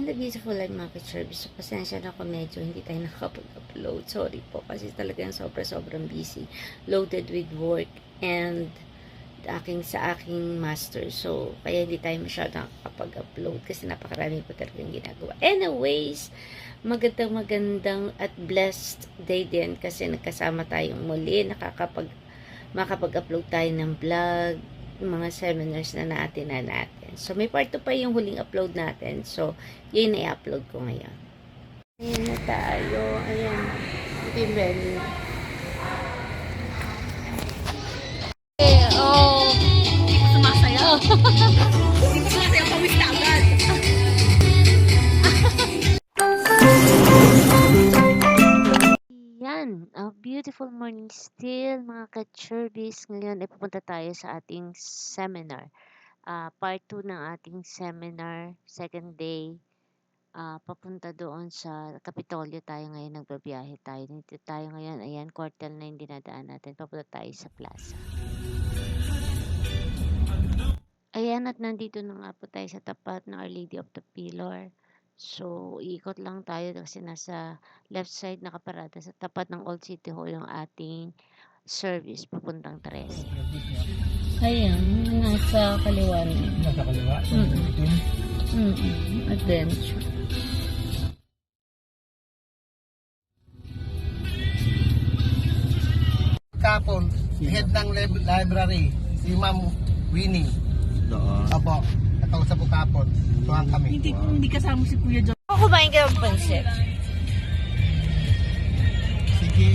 And the beautiful life market service. So, pasensya na ko medyo hindi tayo nakapag-upload. Sorry po kasi talagang sobra-sobrang busy. Loaded with work and aking sa aking master. So, kaya hindi tayo masyadong nakapag-upload kasi napakarami po talagang ginagawa. Anyways, magandang magandang at blessed day din kasi nagkasama tayong muli. Nakakapag makapag-upload tayo ng vlog, mga seminars na natin na natin. So, may part 2 pa yung huling upload natin. So, yun i-upload ko ngayon. Ayan na tayo. Ayan. Ito yung venue. Eh, oh. Sumasayaw, Yan, a beautiful morning still mga ka-churbis. Ngayon ay pupunta tayo sa ating seminar. Ah, part 2 ng ating seminar, second day. Ah, papunta doon sa Kapitolyo tayo ngayon, nagbabiyahe tayo. Dito tayo ngayon, ayan, quarter na yung dinadaan natin. Papunta tayo sa plaza. Ayan, at nandito na nga po tayo sa tapat ng Our Lady of the Pillar. So, iikot lang tayo kasi nasa left side nakaparada sa tapat ng Old City Hall yung ating service papuntang Tres. Ayan, nasa kaliwa na. Nasa kaliwa. Mm. Itim. Mm-mm, adventure. Kapon, head ng lib- library, si Ma'am Winnie. Doon. Opo, nakausap ko kapon. Tuwang kami. Hindi, hindi kasama si Kuya John. Ako kumain ka ng pansit. Sige.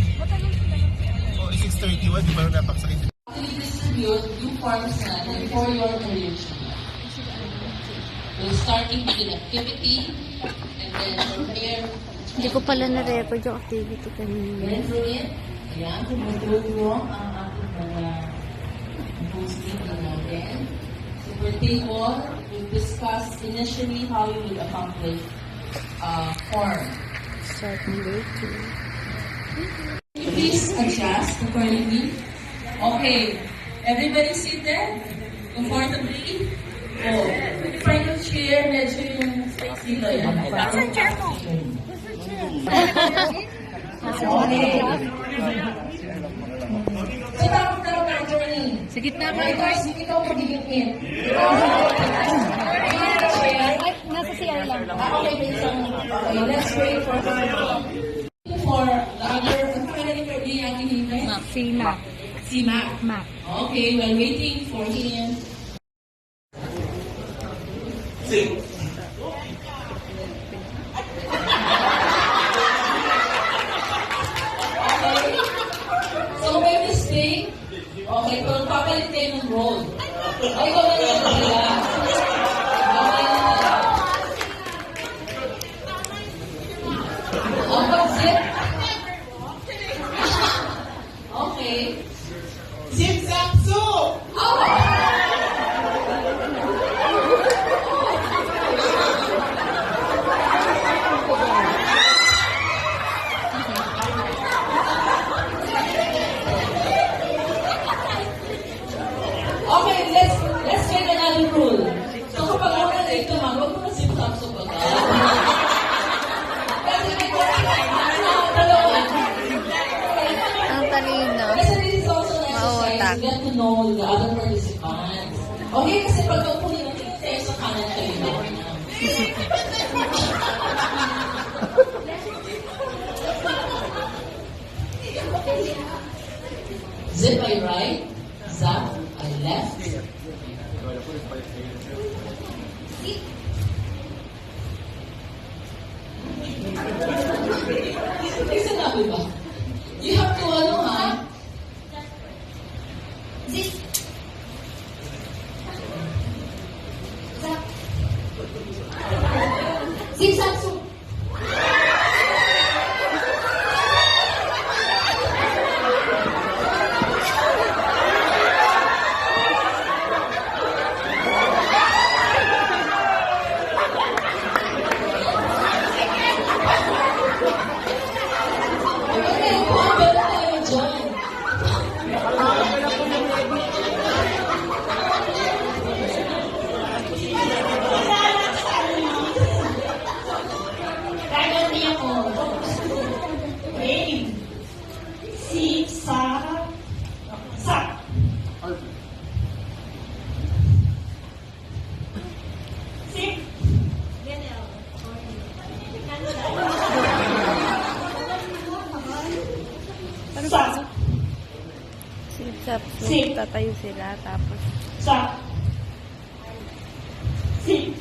O, 631, di ba nung napaksakit? distribute yung forms natin for your arrangement. We'll start with an activity and then from there, Hindi ko pala na-record yung activity kanina. Ayan, kumutuloy nyo ang ating mga posting natin. So for table, we'll discuss initially how you will accomplish uh, form. Two. Please adjust accordingly. Okay, everybody seated comfortably. Oh, find your chair, medyo yung dito yan. Saan chair mo? Okay. So, tapos na ang attorney. Sa gitna ka. Ito, ikaw magiging in. Nasa CR lang. Ah, okay, may isang, okay, let's wait for for the other, ang pangalan ni Ferdy ang hinihintay? Si Mac. Si Mac. Mac. Okay, while waiting for him. Okay. So, may mistake. Okay, kung papalit kayo ng role. Ay, ikaw na lang sila. Okay na lang. Ang pag-zip. Okay. Zip, zap, soup! Okay, let's let's get another rule. So kapag ako na dito, ma'am, huwag mo na zip, zap, soup agad. Kasi may ano, dalawa. Ang talino. Kasi this is also necessary Mautak. To get to know the other participants. Okay, kasi pag upo nila, tingin tayo sa kanan kayo. Zip ay right, zap ay left. May sinabi ba? You have to ano ha? Zip. Zap. Zip, zap, zoom. Okay, upo ang bala tayo dyan. So, tatayo sila, tapos... Sa. Si.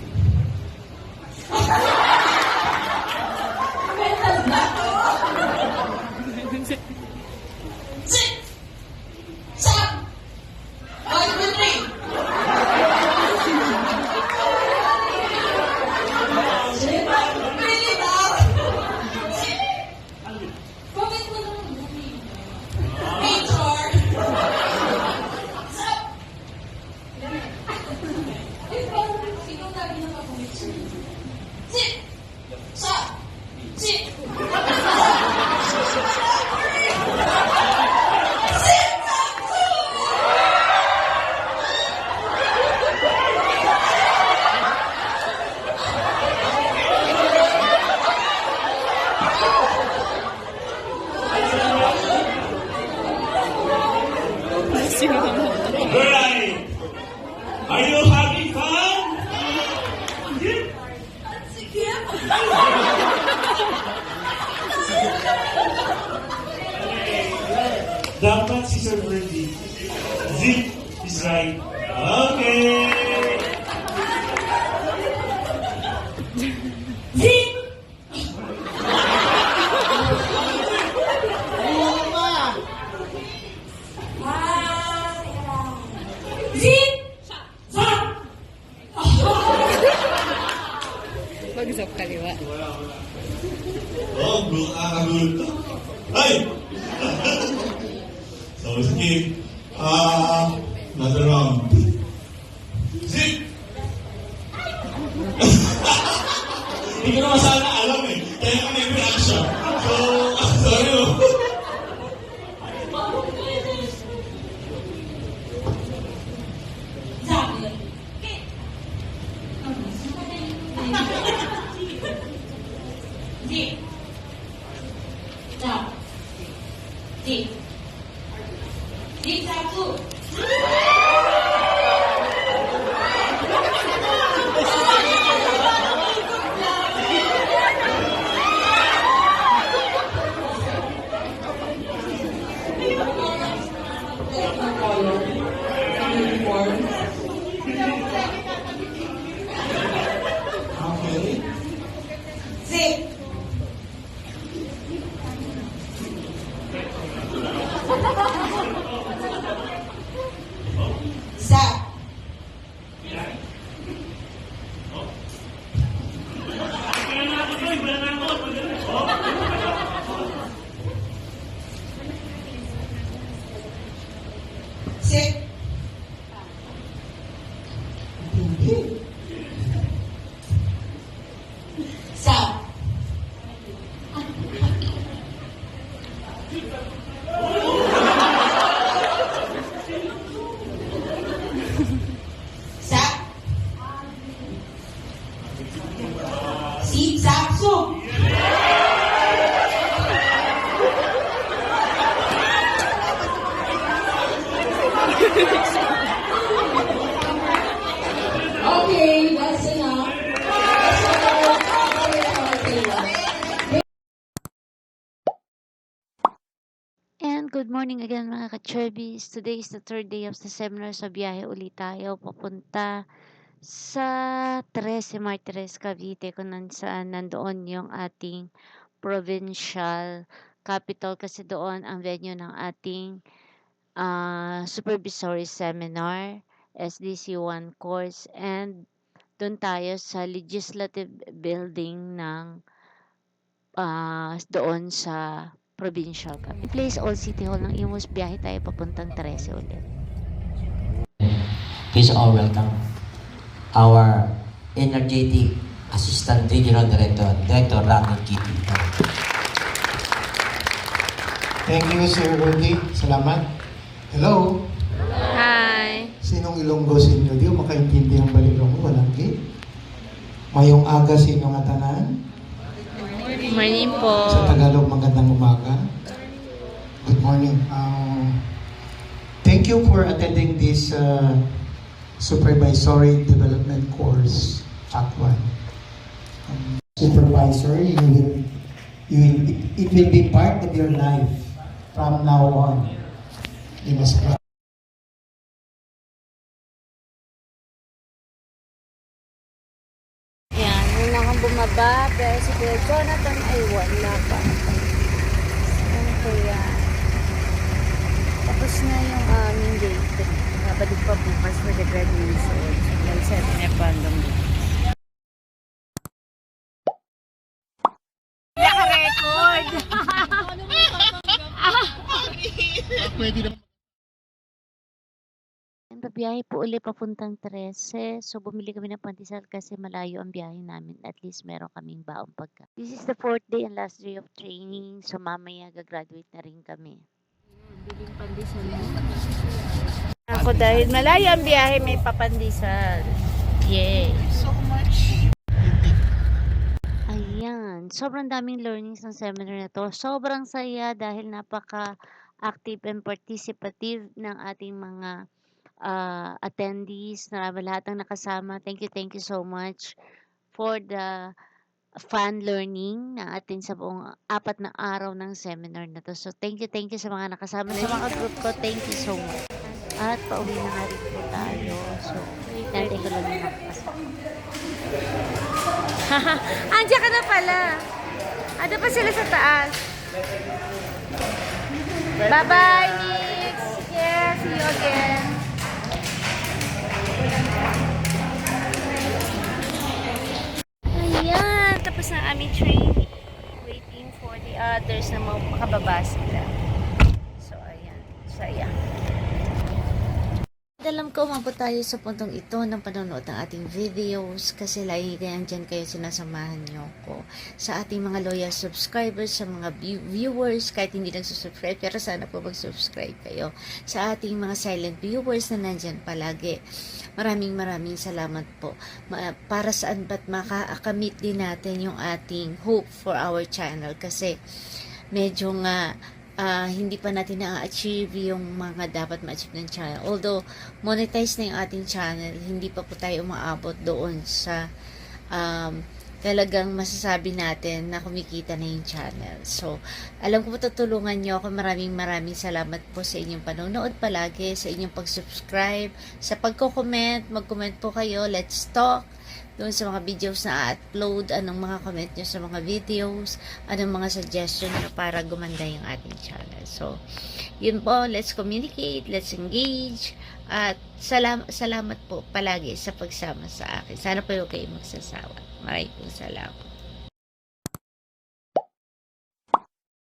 Is right. Okay. Zip! Zip! Sa! Mag-zap kaliwa. Oh, bro, nakakagulat to. Ay! so, sige. Ah, another round. Zip! Hindi ko naman sana alam eh. Kaya kami yung reaction. So, sorry oh. Zip! Sa! Zip! Zip satu! Okay. Zip! Sa! Sit! Sa! Sa! Si Sapso! Okay, again mga ka-Cherbis. Today is the third day of the seminar. Sa biyahe ulit tayo papunta sa Trece Martires, Cavite kung saan nandoon yung ating provincial capital kasi doon ang venue ng ating ah, supervisory seminar, SDC 1 course and doon tayo sa legislative building ng ah, doon sa provincial capital. Place Old City Hall ng Imus, biyahe tayo papuntang 13 ulit. Please all welcome our energetic Assistant Regional Director, Director Ronald Kitty. Thank you, Sir Rudy. Salamat. Hello. Hi! Sinong Ilonggo sa inyo? Di ko makaintindi ang balilong ko. Walang gate. Mayong aga sa inyo nga tanan. Morning po. Sa Tagalog, magandang umaga. Good morning. Um, thank you for attending this uh, Supervisory Development Course, Act 1. Um, supervisor, you will, you will, it, it will be part of your life from now on. You must bumaba, pero si Kuya Jonathan ay wala pa. Ano kaya? Tapos na yung aming day 3. Nabalik pa bukas for the graduation. Sa atin ay pandong Naka-record! Babiyahe po uli papuntang 13. So, bumili kami ng pandesal kasi malayo ang biyahe namin. At least meron kaming baong pagka. This is the fourth day and last day of training. So, mamaya gagraduate na rin kami. Biling pandesal Ako dahil malayo ang biyahe, may papandesal. Yay! So much. Ayan. Sobrang daming learnings ng seminar na to. Sobrang saya dahil napaka-active and participative ng ating mga ah, attendees, na lahat ng nakasama. Thank you, thank you so much for the fun learning na atin sa buong apat na araw ng seminar na to. So, thank you, thank you sa mga nakasama. Sa mga group ko, thank you so much. At pauwi na nga rin po tayo. So, natin ko lang yung makakasama. Andiyan ka na pala. Ano pa sila sa taas? Bye-bye, Nix. Yeah, see you again. Tapos na aming training. Waiting for the others na makababa sila. So, ayan. Saya. Alam ko, umabot tayo sa puntong ito ng panonood ng ating videos kasi lagi ganyan dyan kayo sinasamahan nyo ko sa ating mga loyal subscribers, sa mga view- viewers, kahit hindi nagsusubscribe, pero sana po mag-subscribe kayo. Sa ating mga silent viewers na nandyan palagi. Maraming maraming salamat po. Ma- para saan ba't makakamit din natin yung ating hope for our channel kasi medyo nga ah, hindi pa natin na-achieve yung mga dapat ma-achieve ng channel. Although, monetize na yung ating channel, hindi pa po tayo umaabot doon sa um, talagang masasabi natin na kumikita na yung channel. So, alam ko po tutulungan nyo ako. Maraming maraming salamat po sa inyong panonood palagi, sa inyong pag-subscribe, sa pagko-comment, mag-comment po kayo, let's talk doon sa mga videos na upload, anong mga comment nyo sa mga videos, anong mga suggestion nyo para gumanda yung ating channel. So, yun po, let's communicate, let's engage, at salam salamat po palagi sa pagsama sa akin. Sana po kayo magsasawa. Maraming salamat.